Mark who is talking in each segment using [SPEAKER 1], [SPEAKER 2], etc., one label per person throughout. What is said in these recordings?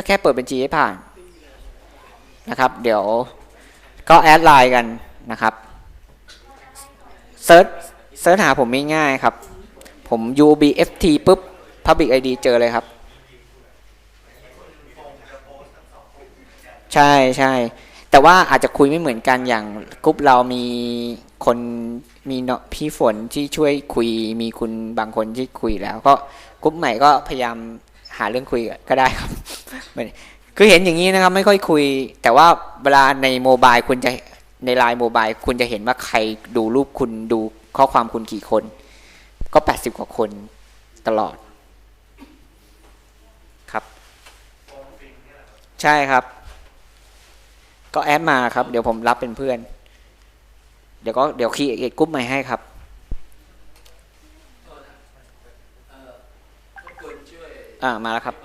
[SPEAKER 1] ก็แค่เปิดบัญชีให้ผ่านนะครับ เดี๋ยวก็แอดไลน์กันนะครับเซิร์ชเซิร์ชหาผมง่ายๆครับ ผม UBFT ปุ๊บ Public ID เจอเลยครับ ใช่ใช่แต่ว่าอาจจะคุยไม่เหมือนกันอย่างกรุ๊ปเรามีคนมีเนาะพี่ฝนที่ช่วยคุยมีคุณบางคนที่คุยแล้ว ก็กรุ๊ปใหม่ก็พยายาม หาเรื่องคุยก็ได้ครับคือเห็นอย่างนี้นะครับ ไม่ค่อยคุย แต่ว่าเวลาในโมบายคุณจะในไลน์โมบายคุณจะเห็นว่าใครดูรูปคุณดูข้อความคุณกี่คน ก็แปดสิบกว่าคนตลอดครับ ใช่ครับ ก็แอดมาครับ เดี๋ยวผมรับเป็นเพื่อน เดี๋ยวก็เดี๋ยวคีย์เอกกรุ๊ปใหม่ให้ครับ
[SPEAKER 2] เอ่อรบกวนช่วย
[SPEAKER 1] อ่ามาแล้วครับ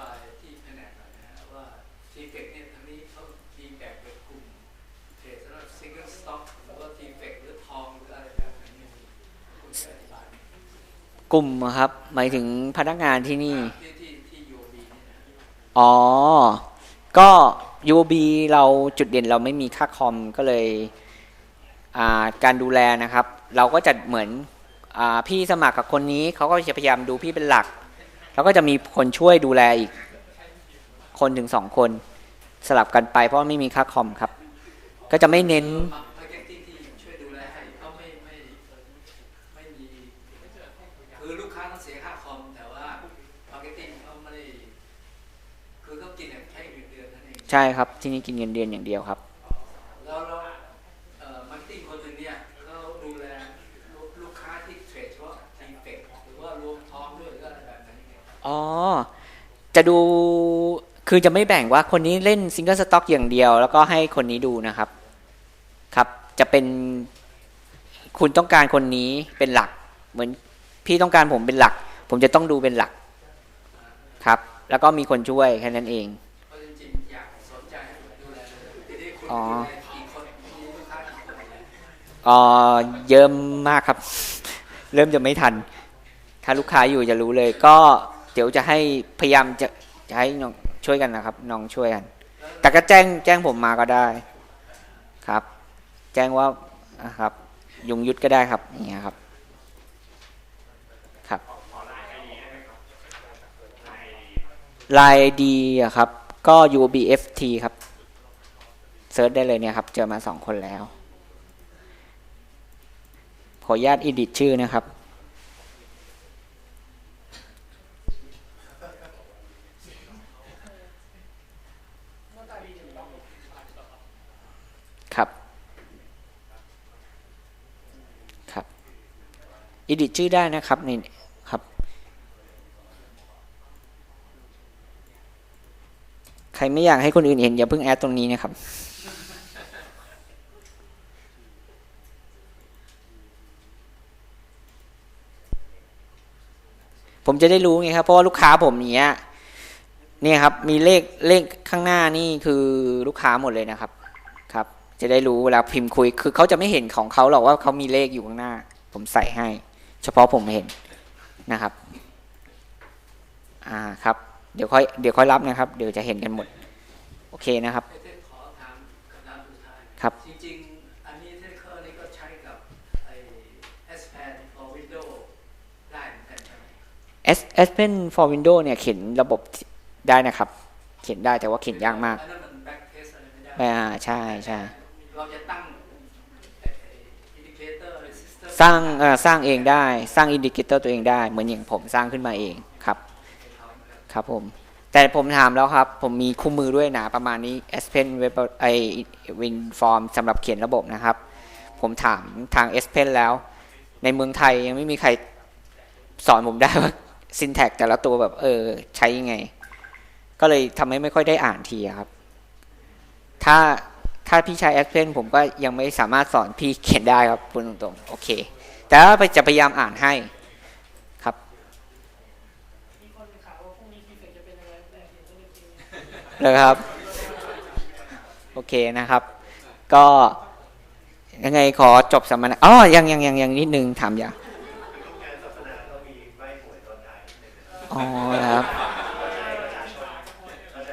[SPEAKER 2] กลุ่มค
[SPEAKER 1] รับ หมายถึงพนักงานที่นี่ อ๋อ ก็ UOB เราจุดเด่นเราไม่มีค่าคอมก็เลยการดูแลนะครับ เราก็จะเหมือนพี่สมัครกับคนนี้ เขาก็จะพยายามดูพี่เป็นหลัก แล้วก็จะมีคนช่วยดูแลอีก คนถึงสองคนสลับกันไป เพราะไม่มีค่าคอมครับ ก็จะไม่เน้น
[SPEAKER 2] ใช่
[SPEAKER 1] ครับ ที่นี่กินเงินเดือนอย่างเดียวครับ
[SPEAKER 2] อ๋อ
[SPEAKER 1] จะดูคือจะไม่แบ่งว่าคนนี้เล่นซิงเกิลสต็อกอย่างเดียว แล้วก็ให้คนนี้ดูนะครับ ครับ จะเป็นคุณต้องการคนนี้เป็นหลัก เหมือนพี่ต้องการผมเป็นหลัก ผมจะต้องดูเป็นหลัก ครับ แล้วก็มีคนช่วยแค่นั้นเอง
[SPEAKER 2] อ๋
[SPEAKER 1] อ
[SPEAKER 2] เย
[SPEAKER 1] เอ่อเยอะมากครับ เริ่มจะไม่ทัน ถ้าลูกค้าอยู่จะรู้เลยก็ เดี๋ยวจะให้พยายามจะจะให้น้องช่วยกันนะครับ น้องช่วยกัน แต่ก็แจ้งแจ้งผมมาก็ได้ครับ แจ้งว่าอะครับ ยุงยุทธก็ได้ครับอย่างเงี้ยครับ ครับลายดีอะครับ ก็ UBFT ครับเซิร์ชได้เลยเนี่ยครับ เจอมาสองคนแล้ว ขออนุญาตอิดิทชื่อนะครับ อิดิชื่อได้นะครับนี่ครับ ใครไม่อยากให้คนอื่นเห็นอย่าเพิ่งแอดตรงนี้นะครับผมจะได้รู้ไงครับเพราะว่าลูกค้าผมเนี้ยเนี่ยครับมีเลขเลขข้างหน้านี่คือลูกค้าหมดเลยนะครับครับ จะได้รู้เวลาพิมพ์คุย คือเขาจะไม่เห็นของเขาหรอกว่าเขามีเลขอยู่ข้างหน้า ผมใส่ให้ เฉพาะผมเห็นนะครับ อ่าครับ เดี๋ยวค่อยเดี๋ยวค่อยรับนะครับ เดี๋ยวจะเห็นกันหมด โอเคนะครับ
[SPEAKER 2] เทคขอถามคำถามสุดท้าย
[SPEAKER 1] ครับ
[SPEAKER 2] จริงๆอันนี้เทคเคอร์นี่ก็ใช้กับไอ้ S Pen for Windows ได้เหมือนกันใช่ไหม
[SPEAKER 1] S S Pen for Windows เนี่ยเขียนระบบได้นะครับ เขียนได้แต่ว่าเขียนยากมาก
[SPEAKER 2] อันนั้นมัน back test อะไรไม่ได้
[SPEAKER 1] อ่าใช่ใช่
[SPEAKER 2] เราจะตั้งไอ้ไอ้ indicator หรือ system
[SPEAKER 1] สร้างเอ่อสร้างเองได้สร้างอินดิเคเตอร์ตัวเองได้ เหมือนอย่างผมสร้างขึ้นมาเองครับ ครับผม แต่ผมถามแล้วครับ ผมมีคู่มือด้วยหนาประมาณนี้ S Pen Web ไอ Win Form สำหรับเขียนระบบนะครับ ผมถามทาง S Pen แล้ว ในเมืองไทยยังไม่มีใครสอนผมได้ว่า syntax แต่ละตัวแบบเออใช้ยังไง ก็เลยทำให้ไม่ค่อยได้อ่านทีครับ ถ้า ถ้าพี่ใช้ S Pen ผมก็ยังไม่สามารถสอนพี่เขียนได้ครับพูดตรงๆ โอเค แต่ว่าจะพยายามอ่านให้ครับ
[SPEAKER 3] มีคนข่าวว่าพรุ่งนี้ทีเฟกจะเป็นอะไรแต่เห็นตัวจริง
[SPEAKER 1] เลยครับ โอเคนะครับ ก็ยังไงขอจบสัมมนาอ๋อยังยังยังยังนิดนึงถามอย่างอ๋อครับ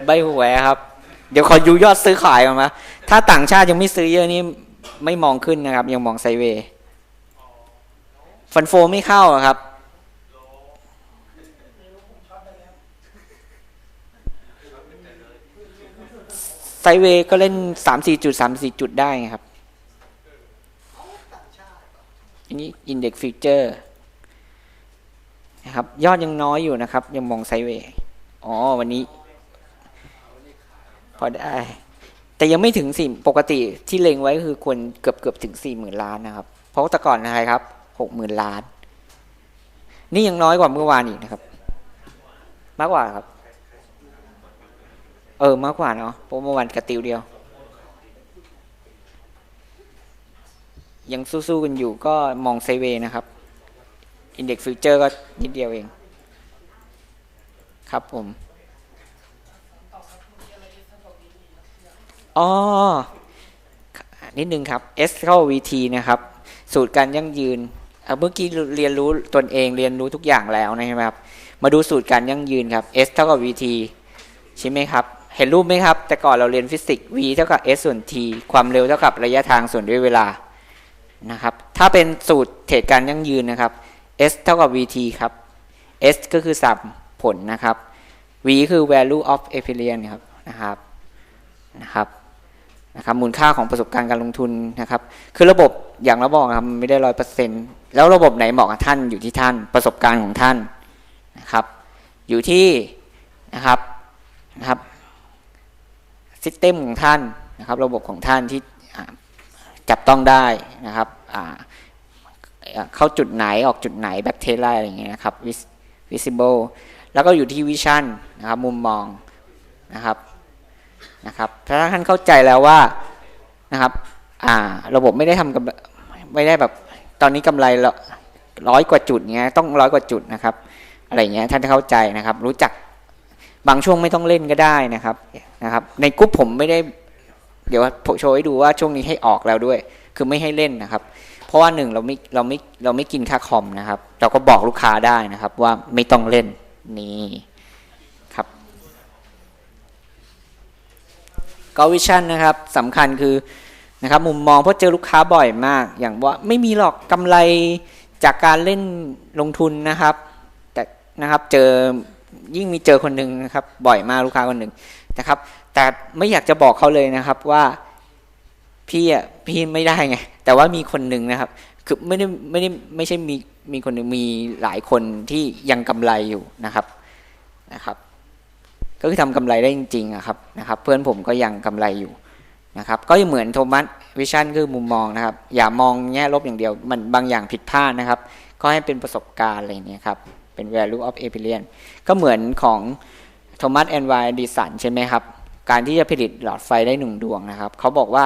[SPEAKER 1] ใบหวยครับ เดี๋ยวขอดูยอดซื้อขายก่อนนะ ถ้าต่างชาติยังไม่ซื้อเยอะนี่ไม่มองขึ้นนะครับ ยังมองไซเวย์ฟันโฟไม่เข้าครับ ไซเวย์ก็เล่นสามสี่จุดสามสี่จุดได้ครับอันนี้อินเด็กซ์ฟิวเจอร์นะครับ ยอดยังน้อยอยู่นะครับ ยังมองไซเวย์อ๋อ วันนี้ พอได้ แต่ยังไม่ถึงสี่ปกติที่เล็งไว้คือควรเกือบเกือบถึงสี่หมื่นล้านนะครับ เพราะแต่ก่อนอะไรครับหกหมื่นล้าน นี่ยังน้อยกว่าเมื่อวานอีกนะครับ มากกว่าครับ เออมากกว่าเนาะเพราะเมื่อวานกระติวเดียว ยังสู้ๆกันอยู่ก็มองไซเวย์นะครับอินเด็กซ์ฟิวเจอร์ก็นิดเดียวเอง ครับผม อ๋อนิดนึงครับ S เข้า VT นะครับ สูตรการยั่งยืนเอ่อเมื่อกี้เรียนรู้ตนเองเรียนรู้ทุกอย่างแล้วนะครับ มาดูสูตรการยั่งยืนครับ S เท่ากับ VT ใช่ไหมครับ เห็นรูปไหมครับ แต่ก่อนเราเรียนฟิสิกส์ V เท่ากับ S ส่วน T ความเร็วเท่ากับระยะทางส่วนด้วยเวลานะครับ ถ้าเป็นสูตรเทรดการยั่งยืนนะครับ S เท่ากับ VT ครับ S ก็คือสัมผลนะครับ V คือ value of experience ครับนะครับนะครับ นะครับมูลค่าของประสบการณ์การลงทุนนะครับคือระบบอย่างเราบอกนะครับมันไม่ได้ร้อยเปอร์เซ็นต์แล้วระบบไหนเหมาะกับท่านอยู่ที่ท่านประสบการณ์ของท่านนะครับ อยู่ที่นะครับนะครับซิสเต็มของท่านนะครับ ระบบของท่านที่จับต้องได้นะครับเข้าจุดไหนออกจุดไหนแบคเทเรียอะไรอย่างเงี้ยนะครับ vis- visible แล้วก็อยู่ที่วิชั่นนะครับมุมมองนะครับ นะครับถ้าท่านเข้าใจแล้วว่านะครับอ่าระบบไม่ได้ทำกับไม่ได้แบบตอนนี้กำไรละร้อยกว่าจุดเงี้ยต้องร้อยกว่าจุดนะครับ อะไรเงี้ยท่านจะเข้าใจนะครับ รู้จักบางช่วงไม่ต้องเล่นก็ได้นะครับนะครับ ในกรุ๊ปผมไม่ได้ เดี๋ยวโชว์ให้ดูว่าช่วงนี้ให้ออกแล้วด้วย คือไม่ให้เล่นนะครับ เพราะว่าหนึ่งเราไม่เราไม่เราไม่กินค่าคอมนะครับ เราก็บอกลูกค้าได้นะครับว่าไม่ต้องเล่นนี่ครับ ก็วิชั่นนะครับสำคัญคือนะครับมุมมองเพราะเจอลูกค้าบ่อยมาก อย่างว่าไม่มีหรอกกำไรจากการเล่นลงทุนนะครับ แต่นะครับเจอยิ่งมีเจอคนหนึ่งนะครับ บ่อยมากลูกค้าคนหนึ่งนะครับ แต่ไม่อยากจะบอกเขาเลยนะครับว่าพี่อะพี่ไม่ได้ไงแต่ว่ามีคนหนึ่งนะครับ คือไม่ได้ไม่ได้ไม่ใช่มีมีคนหนึ่งมีหลายคนที่ยังกำไรอยู่นะครับนะครับ ก็คือทำกำไรได้จริงๆครับนะครับ เพื่อนผมก็ยังกำไรอยู่นะครับ ก็เหมือนโทมัสวิชั่นคือมุมมองนะครับ อย่ามองแง่ลบอย่างเดียวมันบางอย่างผิดพลาดนะครับ ก็ให้เป็นประสบการณ์อะไรเนี้ยครับเป็น value of experience ก็เหมือนของโทมัสแอนวายดิสันใช่ไหมครับ การที่จะผลิตหลอดไฟได้หนึ่งดวงนะครับ เขาบอกว่า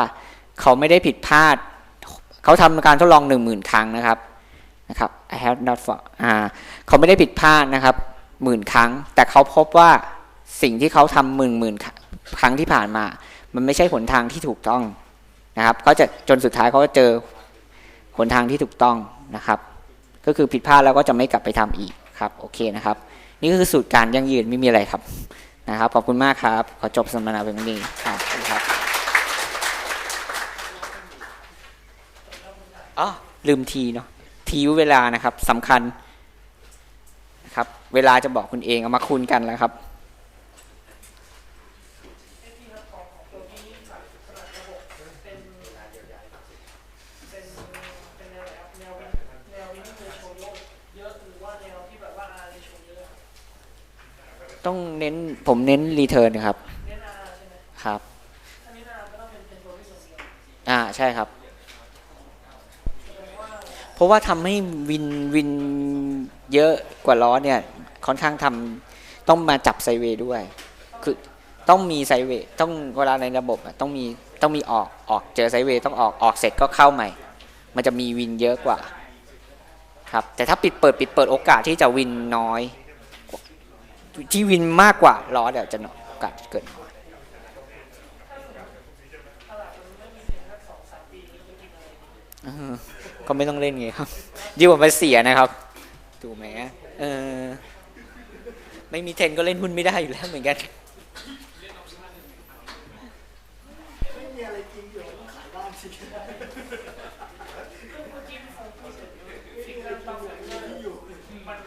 [SPEAKER 1] เขาไม่ได้ผิดพลาด เขาทำการทดลองหนึ่งหมื่นครั้งนะครับนะครับ I have not for อ่าเขาไม่ได้ผิดพลาดนะครับหมื่นครั้ง แต่เขาพบว่า สิ่งที่เขาทำหมื่นหมื่นครั้งที่ผ่านมา มันไม่ใช่หนทางที่ถูกต้องนะครับเขาจะจนสุดท้ายเขาก็เจอหนทางที่ถูกต้องนะครับ ก็คือผิดพลาดแล้วก็จะไม่กลับไปทำอีกครับโอเคนะครับ นี่คือสูตรการยั่งยืนไม่มีอะไรครับนะครับ ขอบคุณมากครับ ขอจบสัมมนาเพียงนี้ครับครับอ๋อลืมทีเนาะทีเวลานะครับสำคัญนะครับ เวลาจะบอกคุณเองเอามาคูณกันแล้วครับ
[SPEAKER 3] ที่ครับของของตัวที่สั่งสลัดระบบเป็นเป็นเป็นแนวไหนครับแนววินแนววินเรโชเยอะเยอะหรือว่าแนวที่แบบว่าอาร์เรโชเยอะครับ
[SPEAKER 1] ต้องเน้นผมเน้นรีเทิร์นครับครับ
[SPEAKER 3] อ่า
[SPEAKER 1] ใช่ครับ เพราะว่าทำให้วินวินเยอะกว่าล้อเนี่ยค่อนข้างทำต้องมาจับไซเวย์ด้วย คือต้องมีไซเวย์ต้องเวลาในระบบอะต้องมีต้องมีออกออกเจอไซเวย์ต้องออกออกเสร็จก็เข้าใหม่ มันจะมีวินเยอะกว่า ครับ แต่ถ้าปิดเปิดปิดเปิดโอกาสที่จะวินน้อย ที่วินมากกว่าล้อเดี๋ยวจะน้อยโอกาสเกิดน้อย
[SPEAKER 3] ตลาดมันไม่มีเพียงแค่สองสามปีนี้จะกินอะไรดี
[SPEAKER 1] เออก็ไม่ต้องเล่นไงครับยิ่งผมไปเสียนะครับถูกไหมเออไม่มีเทนก็เล่นหุ้นไม่ได้อยู่แล้วเหมือนกัน
[SPEAKER 3] เมี
[SPEAKER 4] อะไรกินอยู่ต้องขายบ้านสิ
[SPEAKER 3] ก็เมื่อกี้พี่ฟงพูดถึงสิ่งที่ต้องเกิดขึ้นอยู่มัน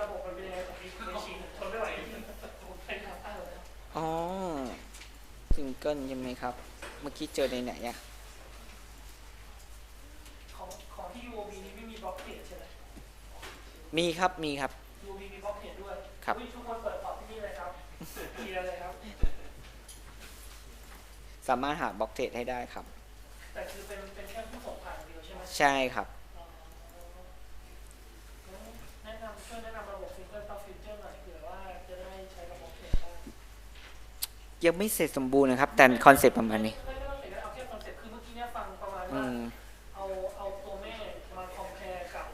[SPEAKER 3] ระบบมันเป็นยังไงผมมีชิงทนไม่ไหวผมเป็นครับเออ
[SPEAKER 1] อ๋อ ซิงเกิลใช่ไหมครับ เมื่อกี้เจอในไหนอะ
[SPEAKER 3] ของของที่ UOB นี้ไม่มีบล็อกเกตใช่ไหม
[SPEAKER 1] มีครับมีครับ
[SPEAKER 3] UOB มีบล็อกเกตด้วย
[SPEAKER 1] ครับ
[SPEAKER 3] อุ๊ยทุกคนเปิดพอร์ตที่นี่เลยครับเคลียร์เลยครับ
[SPEAKER 1] สามารถหาบล็อกเทรดให้ได้ครับ
[SPEAKER 3] แต่คือเป็นเป็นแค่ผู้ส่งผ่านอย่างเดียวใช่ไหม
[SPEAKER 1] ใช่ครับ
[SPEAKER 3] อ๋องั้นแนะนำช่วยแนะนำระบบ Single Stock Future หน่อยเผื่อว่าจะได้ใช้ระบบเทรดได้
[SPEAKER 1] ยังไม่เสร็จสมบูรณ์นะครับ แต่คอนเซ็ปต์ประมาณนี้
[SPEAKER 3] ไม่ไม่ต้องเสร็จแล้วเอาแค่คอนเซ็ปต์คือเมื่อกี้เนี่ยฟังประมาณ
[SPEAKER 1] อื
[SPEAKER 3] ว่ามเอาเอาตัวแม่มาคอมเพลกับ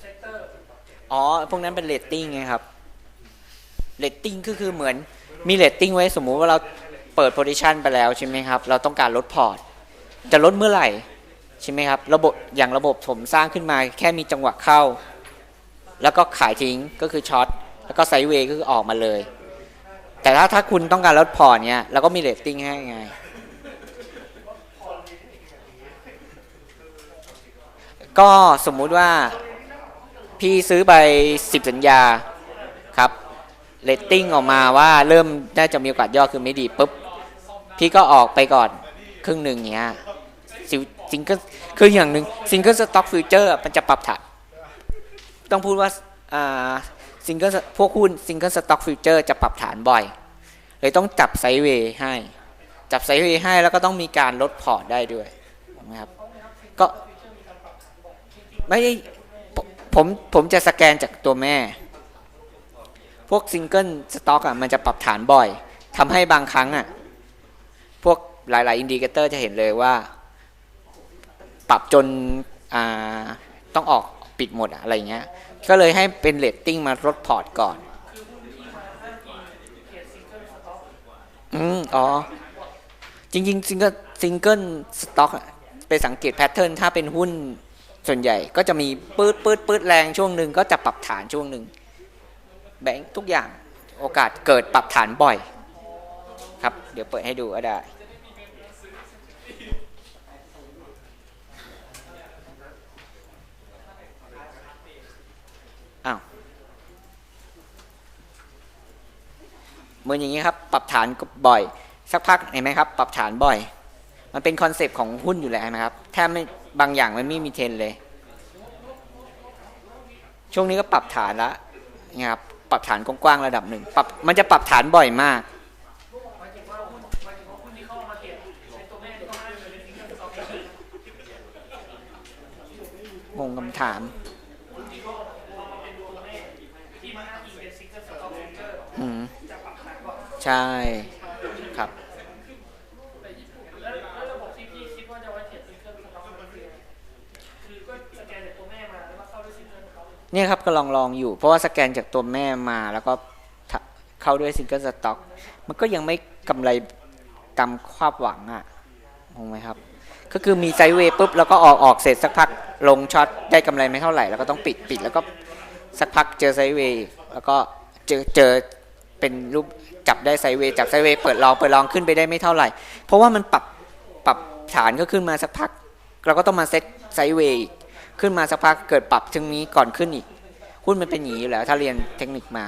[SPEAKER 3] เซกเตอร์
[SPEAKER 1] อ๋อ พวกนั้นเป็นเรตติ้งไงครับเรตติ้งก็คือเหมือนมีเรตติ้งไว้สมมุติว่าเราเปิดโพซิชันไปแล้วใช่ไหมครับ เราต้องการลดพอร์ต จะลดเมื่อไหร่ ใช่ไหมครับ ระบบอย่างระบบผมสร้างขึ้นมา แค่มีจังหวะเข้า แล้วก็ขายทิ้งก็คือช็อตแล้วก็ไซด์เวย์ก็คือออกมาเลย แต่ถ้าถ้าคุณต้องการลดพอร์ตเนี่ยเราก็มีเรตติ้งให้ไง ก็สมมุติว่าพี่ซื้อไปสิบสัญญาครับเรตติ้งออกมาว่าเริ่มน่าจะมีโอกาสย่อคือไม่ดีปุ๊บ พี่ก็ออกไปก่อนครึ่งหนึ่งเนี้ยซิงเกิลคืออย่างหนึ่งซิงเกิลสต็อกฟิวเจอร์มันจะปรับฐานต้องพูดว่าอ่า ซิงเกิลพวกหุ้นซิงเกิลสต็อกฟิวเจอร์จะปรับฐานบ่อย เลยต้องจับไซเวย์ให้ จับไซเวย์ให้แล้วก็ต้องมีการลดพอร์ตได้ด้วยนะครับก็ไม่ได้ผมผมจะสแกนจากตัวแม่ พวกซิงเกิลสต็อกอะมันจะปรับฐานบ่อยทำให้บางครั้งอะพวกหลาย ๆ อินดิเคเตอร์จะเห็นเลยว่า ปรับจนต้องออกปิดหมดอะไรเงี้ย ก็เลยให้เป็นเรตติ้งมาลดพอร์ตก่อน
[SPEAKER 3] คือหุ้นที่มาอ้างอิงเพจซิงเกิลสต็อก
[SPEAKER 1] อืม อ๋อ จริงๆซิงเกิลซิงเกิลสต็อกไปสังเกตแพทเทิร์นถ้าเป็นหุ้นส่วนใหญ่ก็จะมีปืดปืดปืดแรงช่วงหนึ่งก็จะปรับฐานช่วงหนึ่งแบงค์ทุกอย่างโอกาสเกิดปรับฐานบ่อย ครับ เดี๋ยวเปิดให้ดูก็ได้ อ้าวเห มือนอย่างนี้ครับปรับฐานบ่อย สักพักเห็นไหมครับ ปรับฐานบ่อย มันเป็นคอนเซปต์ของหุ้นอยู่แล้วนะครับแทบไม่บางอย่างมันไม่มีเทรนเลย ช่วงนี้ก็ปรับฐานละนี่ยครับปรับฐานกว้างๆระดับหนึ่งปรับมันจะปรับฐานบ่อยมาก
[SPEAKER 3] หมายถึงว่าม
[SPEAKER 1] ใช่ครับ
[SPEAKER 3] เนี่ย
[SPEAKER 1] ครับก็ลองลองอยู่ เพราะว่าสแกนจากตัวแม่มาแล้วก็เข้าด้วยซิงเกิลสต็อกมันก็ยังไม่กำไรตามความหวังอะงงไหมครับ ก็คือมีไซเวย์ปุ๊บแล้วก็ออกออกเสร็จสักพักลงช็อตได้กำไรไม่เท่าไหร่ แล้วก็ต้องปิดปิดแล้วก็สักพักเจอไซเวย์แล้วก็เจอเจอเป็นรูป จับได้ไซเวย์จับไซเวย์เปิดลองเปิดลองขึ้นไปได้ไม่เท่าไหร่ เพราะว่ามันปรับปรับฐานก็ขึ้นมาสักพัก เราก็ต้องมาเซตไซเวย์อีกขึ้นมาสักพักเกิดปรับถึงนี้ก่อนขึ้นอีกหุ้นมันเป็นอย่างนี้อยู่แล้ว ถ้าเรียนเทคนิคมา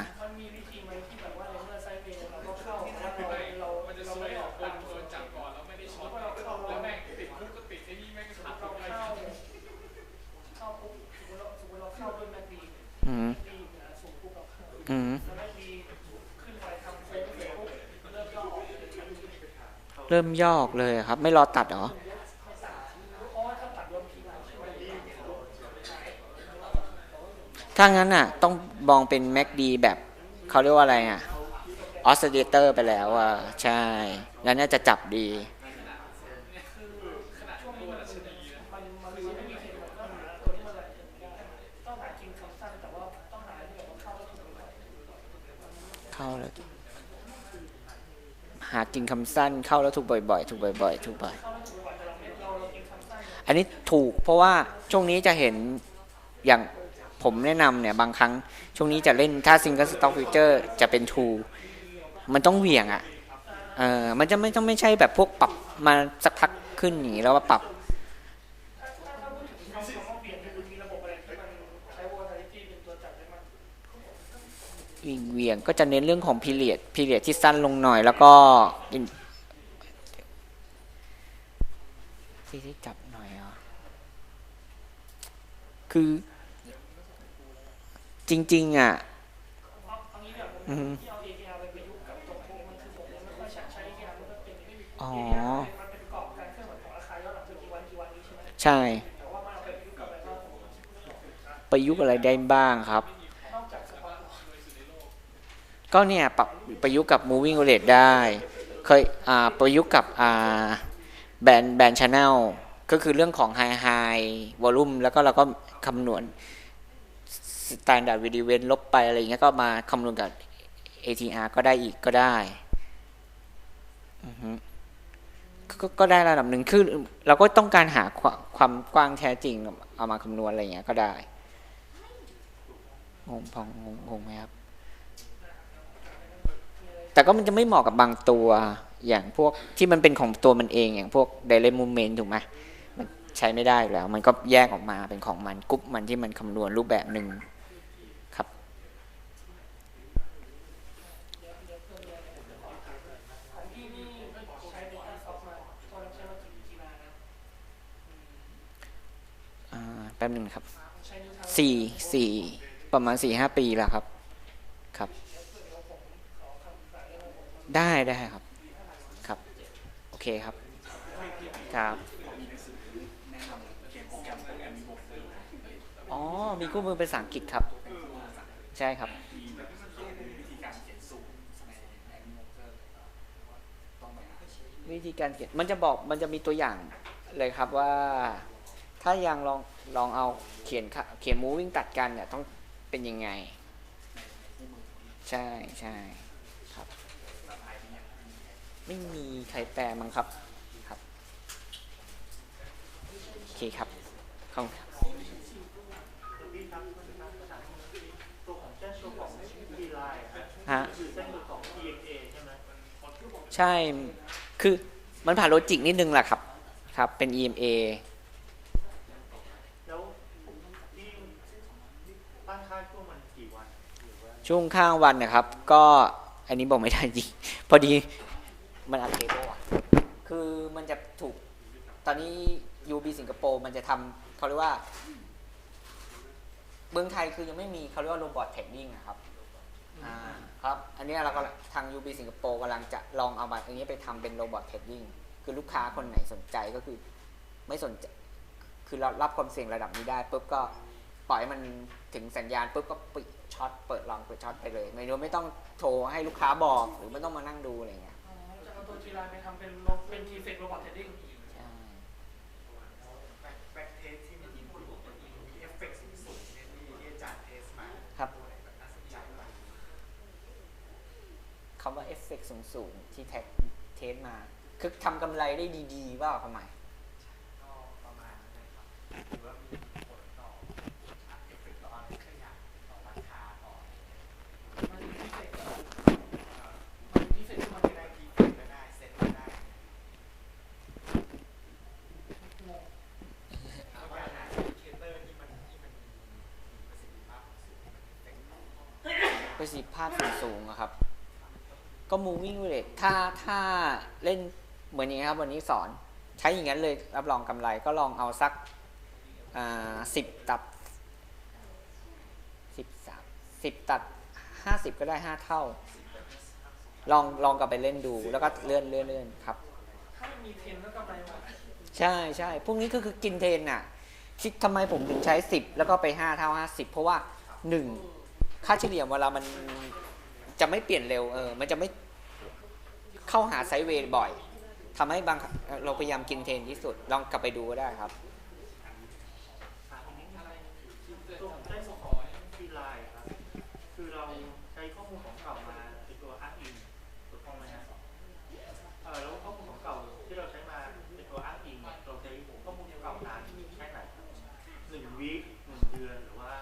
[SPEAKER 3] เริ่มย
[SPEAKER 1] อ
[SPEAKER 3] กเลย
[SPEAKER 1] ครับ ไม่รอตัดหรอ
[SPEAKER 3] ถ้า
[SPEAKER 1] งั้นน่ะ ต้องมองเป็นแม็กดีแบบ เขาเรียกว่าอะไรอะออสเตเตอร์ไปแล้วอะ ใช่ แล้วน่าจะจับดี
[SPEAKER 3] เข้าแล้วถูกไป
[SPEAKER 1] เข้าแล้ว หากินคำสั้นเข้าแล้วถูกบ่อย ๆ ถูกบ่อย ๆ ถูกบ่อย อันนี้ถูกเพราะว่าช่วงนี้จะเห็นอย่างผมแนะนำเนี่ยบางครั้ง ช่วงนี้จะเล่นถ้าซิงเกิลสต็อกฟิวเจอร์จะเป็นทูมันต้องเหวี่ยงอะเออมันจะไม่ต้องไม่ใช่แบบพวกปรับมาสักพักขึ้นหนีแล้วมาปรับ
[SPEAKER 3] ถ้าถ้าถ้าพูดถึงคำคำว่าเปลี่ยนคือมีระบบอะไรที่มันใช้ volatility เป็นตัวจับได้มั้ง
[SPEAKER 1] วิงเวียงก็จะเน้นเรื่องของพีเรียดพีเรียดที่สั้นลงหน่อย แล้วก็อินที่ที่จับหน่อยอะคือจริง ๆ อะ
[SPEAKER 3] อ๋อ ใช่ไปยุกต์กับอะไรบ้าง
[SPEAKER 1] ประยุกต์อะไรได้บ้างครับ
[SPEAKER 3] นอกจากสปอต
[SPEAKER 1] ก็เนี่ยปรับประยุกต์กับ moving average ได้ เคยอ่าประยุกต์กับอ่าแบนแบนช n แนลก็คือเรื่องของ high high volume แล้วก็เราก็คำนวณ standard v d v e n ลบไปอะไรอย่างเงี้ยก็มาคำนวณกับ ATR ก็ได้อีกก็ได้ก็ก็ได้ระดับหนึ่งคือเราก็ต้องการหาความความกว้างแท้จริง เอามาคำนวณอะไรอย่างเงี้ยก็ได้งงพองงงไหมครับ แต่ก็มันจะไม่เหมาะกับบางตัวอย่างพวกที่มันเป็นของตัวมันเองอย่างพวก direct movement ถูกไหมมันใช้ไม่ได้แล้ว มันก็แยกออกมาเป็นของมันกรุ๊ปมันที่มันคำนวณรูปแบบหนึ่งครับ แป๊บหนึ่งครับสี่สี่ประมาณสี่ห้าปีแล้วครับครับ ได้ได้ครับ ครับ โอเคครับ ครับ อ๋อ มีคู่มือเป็นภาษาอังกฤษครับ ใช่ครับวิธีการเขียนมันจะบอกมันจะมีตัวอย่างเลยครับว่า ถ้ายังลองลองเอาเขียนเขียน moving ตัดกันเนี่ยต้องเป็นยังไง ใช่ใช่ ไม่มีใครแปลมั้งครับครับโอเคครับขอบคุณครับ
[SPEAKER 5] พี่ครับตัวของเส้นตัวของทีไลน์อะ
[SPEAKER 1] ฮะ
[SPEAKER 5] คือเส้นตัวของ EMA ใช่ไหม
[SPEAKER 1] ใช่ คือมันผ่านโลจิกนิดนึงแหละครับ ครับ เป็น EMA
[SPEAKER 5] แล้วที่ตั้งค่าช่วงมันกี่วันหรือว่า
[SPEAKER 1] ช่วงข้างวันนะครับ ก็อันนี้บอกไม่ได้จริง พอดี มันอันเทเบิลอะคือมันจะถูก ตอนนี้ UB สิงคโปร์มันจะทำเขาเรียกว่า เมืองไทยคือยังไม่มีเขาเรียกว่าโรบอทเทรดดิ้งนะครับ อ่า ครับ อันนี้เราก็ทาง UB สิงคโปร์กำลังจะลองเอาบัตรอันนี้ไปทำเป็นโรบอทเทรดดิ้ง คือลูกค้าคนไหนสนใจก็คือ ไม่สนใจ คือเรารับความเสี่ยงระดับนี้ได้ปุ๊บก็ปล่อยมันถึงสัญญาณปุ๊บก็ปิดช็อตเปิดลองเปิดช็อตไปเลย ไม่รู้ไม่ต้องโทรให้ลูกค้าบอกหรือไม่ต้องมานั่งดูอะไรอย่างเงี้ย
[SPEAKER 3] อ๋อจะเอาตัว G line ไปทำเป็นโลเป็น T f e c Robot Trading
[SPEAKER 1] ใช่
[SPEAKER 6] แบ็กเทสที่เมื่อกี้พูดบอกว่ามีเอฟเฟกต์สูงๆเนี่ยที่ที่อาจารย์เทสมา
[SPEAKER 1] ครับ
[SPEAKER 6] ตัวไหนแบบน่าสนใจบ้าง
[SPEAKER 1] คำว่าเอฟเฟกต์สูงๆที่แท็กเทสมา คือทำกำไรได้ดีๆว่าความหมาย
[SPEAKER 6] ก็ประมาณนั้นนะครับหรือว่ามีผลต่อเอฟเฟกต์ต่ออะไรสักอย่างต่อราคาต่อ
[SPEAKER 3] มันมี T f e c มันมี T f e c ขึ้นมา
[SPEAKER 6] ไม่
[SPEAKER 3] เป็น
[SPEAKER 6] ได้ทีเฟกก็ได้เซ็ตก็ได้
[SPEAKER 3] งง
[SPEAKER 6] แล้วการหาอินดิเคเตอร์ที่มันที่มันมีประสิทธิภาพสูงมันเอฟเฟกต์
[SPEAKER 1] ประสิทธิภาพสูงๆอะครับ ก็ moving average ถ้าถ้าเล่นเหมือนอย่างนี้ครับวันนี้สอน ใช้อย่างนั้นเลยรับรองกำไรก็ลองเอาสักสิบตัดสิบสามสิบตัดห้าสิบก็ได้ห้าเท่า ลองลองกลับไปเล่นดูแล้วก็เลื่อนเลื่อนเลื่อนครับ
[SPEAKER 3] ถ้ามันมีเทรนก็กำไรหมด
[SPEAKER 1] ใช่ใช่พวกนี้ก็คือกินเทรนน่ะคิดทำไมผมถึงใช้สิบแล้วก็ไปห้าเท่าห้าสิบเพราะว่าหนึ่ง ค่าเฉลี่ยเวลามันจะไม่เปลี่ยนเร็วเออ มันจะไม่เข้าหาไซด์เวย์บ่อยทำให้บางเราพยายามกินเทนที่สุด ลองกลับไปดูก็ได้ครับ
[SPEAKER 5] ตัวของเส้นตัวของทีไลน์ครับ คือเราใช้ข้อมูลของเก่ามาเป็นตัวอ้างอิงถูกต้องไหมฮะเออแล้วข้อมูลของเก่าที่เราใช้มาเป็นตัวอ้างอิงเนี่ยเราใช้ข้อมูลเก่านานแค่ไหนครับหนึ่งวีคหนึ่งเดือนหรือว่า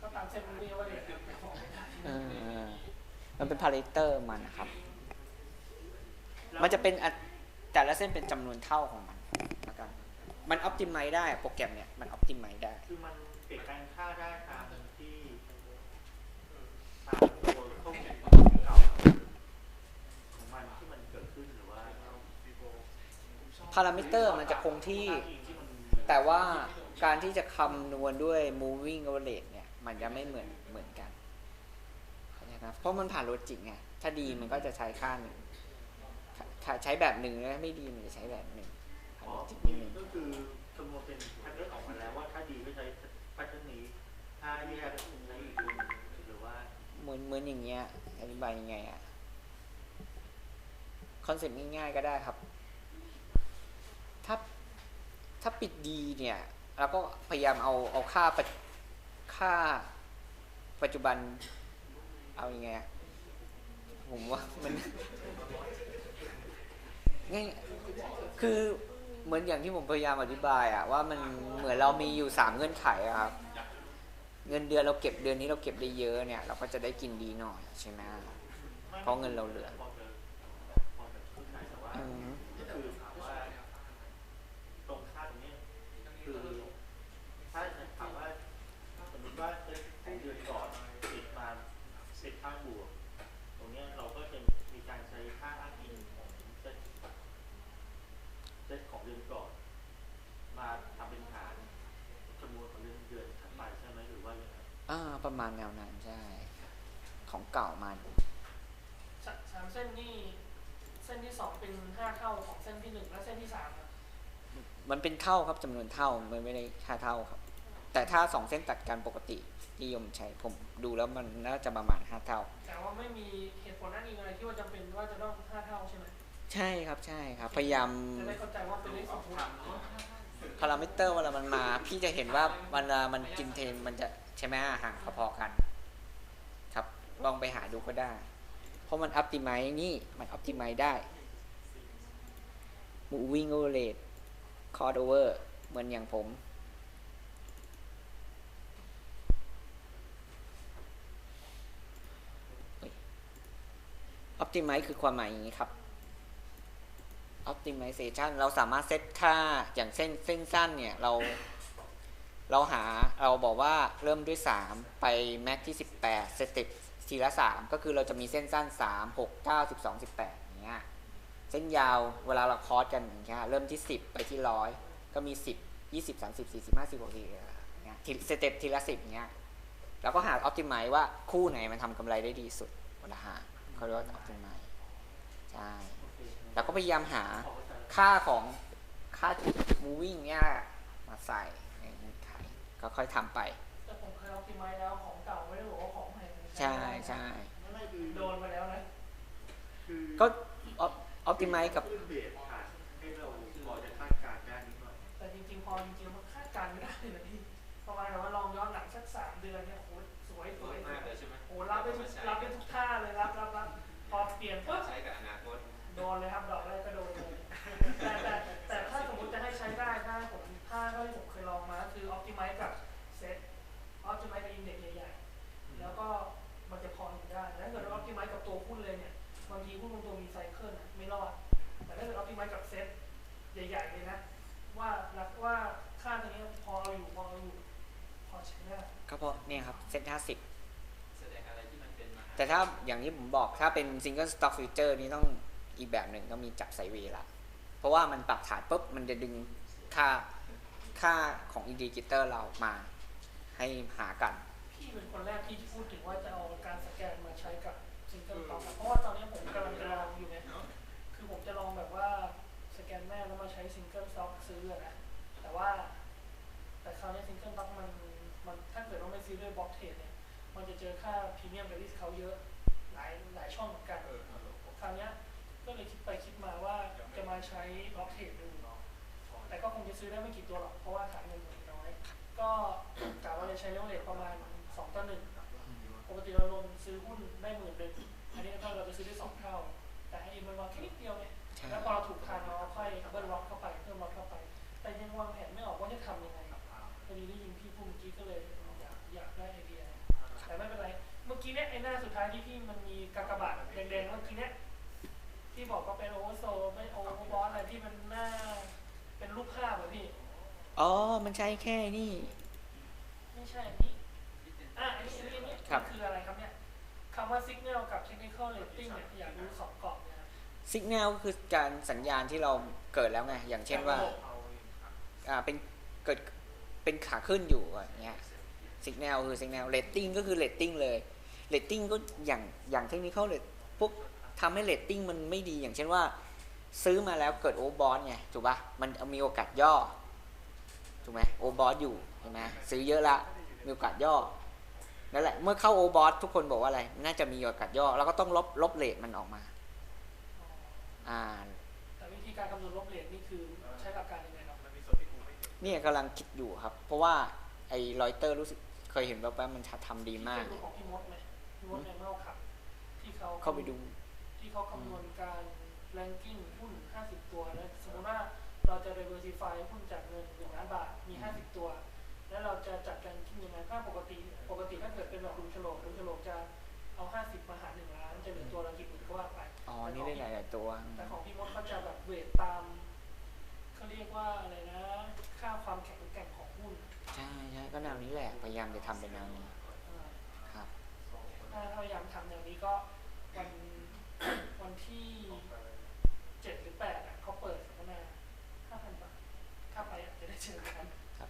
[SPEAKER 3] ก็ตามเส้นนี้ว่าเด็กไม่พอ
[SPEAKER 1] เออ มันเป็นพาริเตอร์มันนะครับ
[SPEAKER 5] แล้ว
[SPEAKER 1] มันจะเป็นอัตแต่ละเส้นเป็นจำนวนเท่าของมันแล้วกันมันอ p ติไม e ได้โปรแกรมเนี่ยมันอ p ติไม e ได้
[SPEAKER 5] คือมันเปลี่ยนแปลงค่าได้ตามที่ตามตัวข้อมูลเก่าของมันที่มันเกิดขึ้นหรือว่า
[SPEAKER 1] พารามิเตอร์มันจะคงที่
[SPEAKER 5] อ้างอิงที่มัน
[SPEAKER 1] แต่ว่าการที่จะคำนวณด้วย moving average เนี่ย มันจะไม่เหมือนเหมือนกัน เข้าใจครับเพราะมันผ่านโลจิกไงถ้าดีมันก็จะใช้ค่าหนึ่งถ้าถ้าใช้แบบหนึ่งแล้วไม่ดีมันจะใช้แบบหนึ่งผ่าน
[SPEAKER 5] อ๋อ
[SPEAKER 1] โลจิกนิดนึง
[SPEAKER 5] ก็คือคำนวณเป็นแพทเทิร์นออกมาแล้วว่าถ้าดีก็ใช้แพทเทิร์นนี้ ถ้าแย่ก็ใช้อีกตัวหนึงหรือว่า
[SPEAKER 1] เหมือนเหมือนอย่างเงี้ยอธิบายยังไงอะคอนเซ็ปต์ง่ายๆก็ได้ครับ ถ้าถ้าปิดดีเนี่ยเราก็พยายามเอาเอาค่าปัจค่าปัจจุบัน เอาอยัางไงอะผมว่ามัน ง่ายคือเหมือนอย่างที่ผมพยายามอธิบายอะว่ามันเหมือนเรามีอยู่สามเงื่อนไขอะครับ เงินเดือนเราเก็บเดือนนี้เราเก็บได้เยอะเนี่ย เราก็จะได้กินดีหน่อยใช่ไหมเพราะเงินเราเหลือ
[SPEAKER 5] พอจะพอจะเข้าใจแต่ว่า
[SPEAKER 1] อืม
[SPEAKER 5] ก็คือถามว่า ตรงค่าตรงนี้คือถ้าถามว่าสมมติว่าเอ้ยของเดือนก่อนติดมาเป็นค่าบวก ตรงเนี้ยเราก็จะมีการใช้ค่าอ้างอิงของเซตเซตของเดือนก่อน มาทำเป็นฐานจำนวนของเดือนเดือนถัดไปใช่ไหมหรือว่ายังไง
[SPEAKER 1] อ่า ประมาณแนวนั้นใช่ ของเก่ามัน
[SPEAKER 3] สาสามเส้นนี่เส้นที่สองเป็นห้าเท่าของเส้นที่หนึ่งและเส้นที่สามอะ
[SPEAKER 1] มันเป็นเท่าครับจำนวนเท่ามันไม่ได้ค่าเท่าครับ แต่ถ้าสองเส้นตัดกันปกตินิยมใช้ผมดูแล้วมันน่าจะประมาณห้าเท่า
[SPEAKER 3] แต่ว่าไม่มีเหตุผลอ้างอิงอะไรที่ว่าจำเป็นว่าจะต้องห้าเท่าใช่ไหม
[SPEAKER 1] ใช่ครับใช่ครับ พยายาม
[SPEAKER 3] จะได้เข้าใจว่าเป็นเลขสมมติ
[SPEAKER 1] พารามิเตอร์เวลามันมา พี่จะเห็นว่าเวลามันกินเทนมันจะ ใช่ไหมห่างพอๆกัน ครับ ลองไปหาดูก็ได้ เพราะมันอั t ติไมนี่มันอั t ติไมได้ moving average cord over เหมือนอย่างผม optimize คือความหมายอย่างนี้ครับ optimization เราสามารถเซตค่าอย่างเส้นเส้นสั้นเนี่ย เรา เราหาเราบอกว่าเริ่มด้วย 3 ไป max ที่ 18 สเต็ปทีละ 3 ก็คือเราจะมีเส้นสั้น 3 6 9 12 18อย่างเงี้ยเส้นยาวเวลาเราคอร์สกันอย่างเงี้ยเริ่มที่ 10 ไปที่100ก็มี 10 20 30 40 50 60อย่างเงี้ยทีสเต็ปทีละ 10อย่างเงี้ยเราก็หา optimize ว่าคู่ไหนมันทำกำไรได้ดีสุดเวลาหาเขาเรียกว่า optimize ใช่แล้วก็พยายามหา
[SPEAKER 5] พอเข้าใจแล้ว
[SPEAKER 1] ค่าของค่า moving เนี่ยมาใส่ ก็ค่อยทำไป
[SPEAKER 3] แต่ผมเคยเอาพิมพ์แล้วของเก่าไม่ได้บอกว่าของใหม่
[SPEAKER 1] ใช่ใช่
[SPEAKER 5] ไม่ไม่คือ
[SPEAKER 3] โดนมาแล้วนะ
[SPEAKER 5] คือ
[SPEAKER 1] ก็ op- optimize กับ
[SPEAKER 5] ขึ้นเบสฐานให้เราพอจะคาดการณ์ได้นิดหน่อย
[SPEAKER 3] แต่จริงๆพอจริงๆมันคาดการณ์ไม่ได้เลยพี่ประมาณแบบว่าลองย้อนหลังสักสามเดือนเนี่ยโหสวยสวย
[SPEAKER 6] มากเลยใช่ไหม
[SPEAKER 3] โหรับได้ทุกรับได้ทุกท่าเลยรับรับรับพอเปลี่ยนปุ๊บ
[SPEAKER 6] ใช้กับอนาคต
[SPEAKER 3] โดนเลยครับดอกางทีหุ้นบางตัวมีไซเคิลอะไม่รอด แต่ถ้าเกิด optimize กับเซตใหญ่ๆเลยนะ ว่ารักว่าค่าตัวนี้พอเอาอยู่พอเอาอยู่พอใช้ได้
[SPEAKER 1] ก็เพราะเนี่ยครับเซ็ตห้าสิบ
[SPEAKER 6] แสดงอะไรที่มันเป็นมหา
[SPEAKER 1] แต่ถ้าอย่างที่ผมบอกถ้าเป็น single stock future นี่ต้องอีกแบบหนึ่งก็มีจับไซเวย์ละเพราะว่ามันปรับฐานปุ๊บมันจะดึงค่าค่าของอินดิเคเตอร์เรามาให้หากัน
[SPEAKER 3] พี่เป็นคนแรกที่พูดถึงว่าจะเอาการสแกนมาใช้กับ ซิงเกิลต็อเพราะว่าตอนนี้ผมกำลังจะลองอยู่ไงคือผมจะลองแบบว่าสแกนแม่แล้วมาใช้ซิงเกิลต็อกซื้อนะแต่ว่า แต่คราวนี้ซิงเกิลต็อกมันมันถ้าเกิดว่าไม่ซื้อด้วยบล็อกเทรดเนี่ยมันจะเจอค่าพรีเมียมกับริสเขาเยอะหลายหลายช่องเหมือนกันคราวเนี้ยก็เลยคิดไปคิดมาว่าจะมาใช้บล็อกเทรดดูแต่ก็คงจะซื้อได้ไม่กี่ตัวหรอกเพราะว่าฐานเงินผมน้อย ก็กะว่าจะใช้เลเวลเลทประมาณ2ต่อ1 ปกติเราลงซื้อหุ้นได้หมื่นหนึ่งอันนี้เราจะซื้อได้สองเท่า แต่อันนี้มันวางแค่นิดเดียวเนี่ยแล้วพอเราถูกทานเราค่อยเบิ้ลล็อกเข้าไปเพิ่มล็อกเข้าไป แต่ยังวางแผนไม่ออกว่าจะทำยังไงพอดีได้ยินพี่พูดเมื่อกี้ก็เลยอยากอยากได้ไอเดีย แต่ไม่เป็นไร เมื่อกี้เนี่ยไอหน้าสุดท้ายที่พี่มันมีกากบาทแดงๆเมื่อกี้เนี่ยที่บอกว่าเป็นโอเวอร์โซไม่โอเวอร์บอสอะไรที่
[SPEAKER 1] มันหน้าเป็น
[SPEAKER 3] รูปภาพเหรอพี่ อ๋อ มันใช้แค่นี่ ไม่ใช่นี่
[SPEAKER 1] ครับ
[SPEAKER 3] คืออะไรครับเนี่ยคำว่า signal กับ technical rating เนี่ยอยากรู้สองกรอบเนะครับ
[SPEAKER 1] สัญญาณก็คือการสัญญาณที่เราเกิดแล้วไง อย่างเช่นว่า
[SPEAKER 6] เอาเองครับ
[SPEAKER 1] อ่าเป็นเกิดเป็นขาขึ้นอยู่อย่างเงี้ยสัญญาณคือสัญญาณเรตติ้งก็คือเรตติ้งเลยเรตติ้งก็อย่างอย่างเทคนิคเลยพวกทำให้เรตติ้งมันไม่ดีอย่างเช่นว่า ซื้อมาแล้วเกิดโอเวอร์บอสไงถูกปะมันมีโอกาสย่อถูกไหมโอเวอร์บอสอยู่เห็นไหมซื้อเยอะละมีโอกาสย่อ นั่นแหละ เมื่อเข้าโอเวอร์บอสทุกคนบอกว่าอะไร น่าจะมีโอกาสย่อแล้วก็ต้องลบลบเรทมันออกมาอ่า
[SPEAKER 3] แต่วิธีการคำนวณลบเลทนี่คือใช้หลักการยังไงครับ
[SPEAKER 6] มันมีส่วนที่กูไม่เห็น
[SPEAKER 1] เนี่ยกำลังคิดอยู่ครับ เพราะว่าไอ้รอยเตอร์รู้สึกเคยเห็นแบบว่ามันทำดีมาก
[SPEAKER 3] ที่เป็นของพี่มดไหมพี่มดในเมาขับที่เขา
[SPEAKER 1] เข้าไปดู
[SPEAKER 3] ที่เขาคำนวณการ ranking หุ้น 50 ตัวแล้วสมมติว่าเราจะ diversify หุ้นจากเงิน1ล้านบาทมี 50 ตัว แล้วเราจะจัด ranking ยังไงถ้าปกติปกติถ้าเกิดเป็นแบบลุงฉลกลุงฉลกจะเอา50มาหาร1ล้านจะเหลือตัวละกี่หมื่นก็ว่าไป
[SPEAKER 1] อ๋อ นี่ได้หลายๆตัว
[SPEAKER 3] แต่ของพี่มดเขาจะแบบเวทตามเขาเรียกว่าอะไรนะ ค่าความแข็งแกร่งของหุ้น
[SPEAKER 1] ใช่ใช่ก็แนวนี้แหละ พยายามจะทำเป็นแนวนี้
[SPEAKER 3] อ่า
[SPEAKER 1] ครับ
[SPEAKER 3] ถ้าพยายามทำแนวนี้ก็วันวันที่เจ็ดหรือแปดอะเขาเปิดสัมมนาห้าพันบาทถ้าไปอะจะได้เจอกัน
[SPEAKER 1] ครับ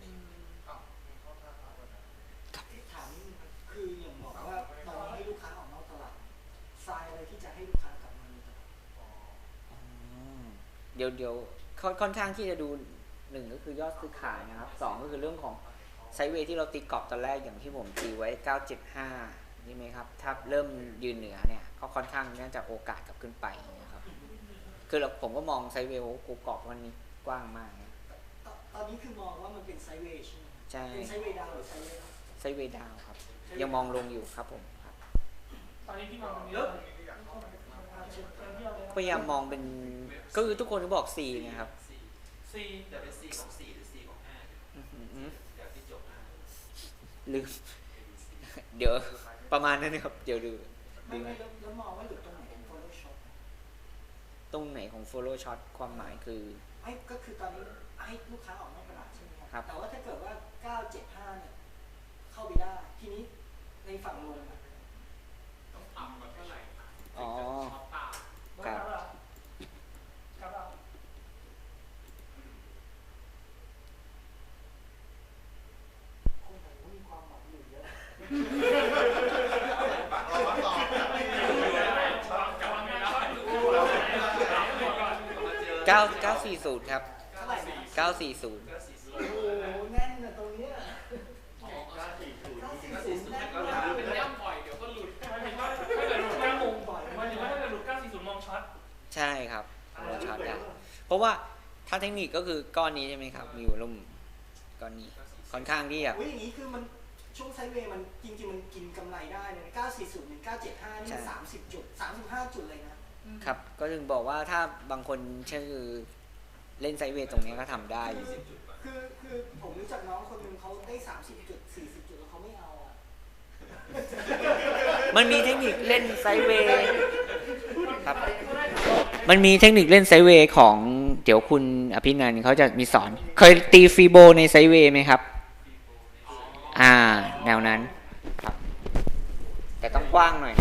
[SPEAKER 3] อืม
[SPEAKER 6] อ้าวมึงเข้าท่าเอาไว้นะ
[SPEAKER 4] ที่ถามนิดนึงครับคืออย่างบอกว่าเราให้ลูกค้าออกนอกตลาดทรายอะไรที่จะให้ลูกค้ากลับมาในตลาด
[SPEAKER 1] อืม เดี๋ยวเดี๋ยวค่อนค่อนข้างที่จะดูหนึ่งก็คือยอดซื้อขายนะครับสองก็คือเรื่องของไซด์เวย์ที่เราตีกรอบตอนแรกอย่างที่ผมตีไว้ 975 นี่ไหมครับ ถ้าเริ่มยืนเหนือเนี่ย ก็ค่อนข้างน่าจะโอกาสกลับขึ้นไปนะครับ คือเราผมก็มองไซด์เวย์โอ้โหกรอบมันนี้กว้างมากนะ
[SPEAKER 4] ตอนตอนนี้คือมองว่ามันเป็นไซด์เวย์ใช่ไหมครับ
[SPEAKER 1] ใช่
[SPEAKER 4] เป็นไซด์เวย์ดาวน์หรือไซด์เวย์อัพ
[SPEAKER 1] ไซด์เวย์ดาวน์ครับ ยังมองลงอยู่ครับผมครับ
[SPEAKER 3] ตอนนี้พี่มองตรงนี้
[SPEAKER 4] แล้ว
[SPEAKER 3] เลยอ่าเชิญเชิญพี่เอาเลยครับ
[SPEAKER 1] พยายามมองเป็น ก็คือทุกคนก็บอก C นะครับ
[SPEAKER 3] ซี
[SPEAKER 7] จะเป็น C ของ4หรือ C ของ
[SPEAKER 1] อื้อหือ
[SPEAKER 7] 5เดี๋ยวที่จบนะ
[SPEAKER 1] ลืมเดี๋ยวประมาณนั้นนะครับ เดี๋ยวดู
[SPEAKER 4] ไม่ไม่แล้วแล้วมองว่าอยู่ตรงไหนของ Photoshop
[SPEAKER 1] ตรงไหนของ follow shot ความหมายคือ
[SPEAKER 4] ไม่ก็คือตอนนี้ให้ลูกค้าออกนอกตลาดใช่ไหม
[SPEAKER 1] ครับ
[SPEAKER 4] แต่ว่าถ้าเกิดว่า 975 เนี่ย เข้าไปได้ ทีนี้ในฝั่งลงอะ
[SPEAKER 6] ต้องต่ำกว่าเท่าไหร่
[SPEAKER 1] อ๋อ
[SPEAKER 6] ช็อปตา
[SPEAKER 1] ครับ
[SPEAKER 3] ครับครับเรา
[SPEAKER 4] คงผมมีความหวังอยู่เยอะ
[SPEAKER 6] เรามาต่อแบบไม่มีอยู่แล้วช็อปกลับมาไม่ได้
[SPEAKER 1] 9 940 ครับ
[SPEAKER 4] เท่าไหร่นะ
[SPEAKER 1] 940
[SPEAKER 4] โอ้โหแน่นอะตรงเนี้ย
[SPEAKER 6] อ๋อก็สี่ศูนย์
[SPEAKER 4] 940แน่น
[SPEAKER 6] ก็
[SPEAKER 4] มา
[SPEAKER 6] ถาม
[SPEAKER 4] ก
[SPEAKER 6] เป็นย่ำบ่อยเดี๋ยวก็หลุด
[SPEAKER 3] หมายถึงว่าถ้าเกิดหลุดเก้าโมงบ่อยหมายถึงว่าถ้าเกิดหลุด940มองช็อต
[SPEAKER 1] ใช่ครับ follow shot ได้เพราะว่าถ้าเทคนิคก็คือก้อนนี้ใช่ไหมครับมีวอลุ่มก้อนนี้ค่อนข้างที่จะ
[SPEAKER 4] อุ้ยอย่างนี้คือมันช่วงไซด์เวย์มันจริงๆมันกินกำไรได้เลยนะ940ถึง975นี่
[SPEAKER 1] ใช่
[SPEAKER 4] 30 จุด 35 จุดเลยนะ
[SPEAKER 1] ครับก็ถึงบอกว่าถ้าบางคนชื่อ เล่นไซด์เวย์ตรงนี้ก็ทำได้อยู่
[SPEAKER 4] คือคือผมรู้จักน้องคนหนึ่งเขาได้ 30 จุด 40 จุดแล้วเขาไม่เอาอะ
[SPEAKER 1] มันมีเทคนิคเล่นไซด์เวย์ครับ มันมีเทคนิคเล่นไซด์เวย์ของเดี๋ยวคุณอภินันท์เขาจะมีสอน เคยตีฟรีโบในไซด์เวย์ไหมครับ อ่า แนวนั้นครับ แต่ต้องกว้างหน่อย